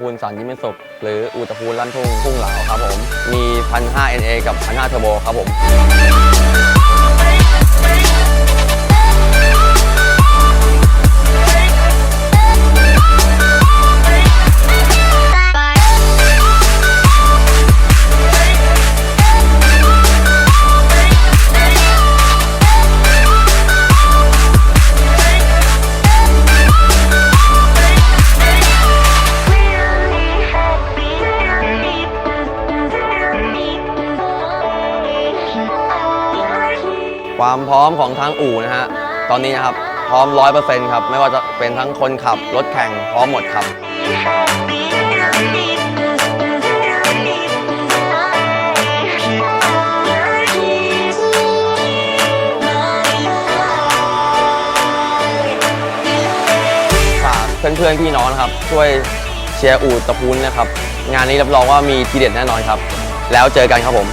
พูลสารยิ้มเป็นสุขหรืออูตะพูลลั่นทุ่งทุ่งเหลาครับผมมีพันห้า NA กับพันห้าเทอร์โบครับผม ความพร้อมของทางอู่นะฮะตอนนี้นะครับพร้อมร้อยเปอร์เซ็นต์ครับ ไม่ว่าจะเป็นทั้งคนขับรถแข่งพร้อมหมดครับ ฝากเพื่อนๆพี่น้องนะครับ ช่วยเชียร์อู่ตะพูนนะครับ งานนี้รับรองว่ามีทีเด็ดแน่นอนครับ แล้วเจอกันครับผม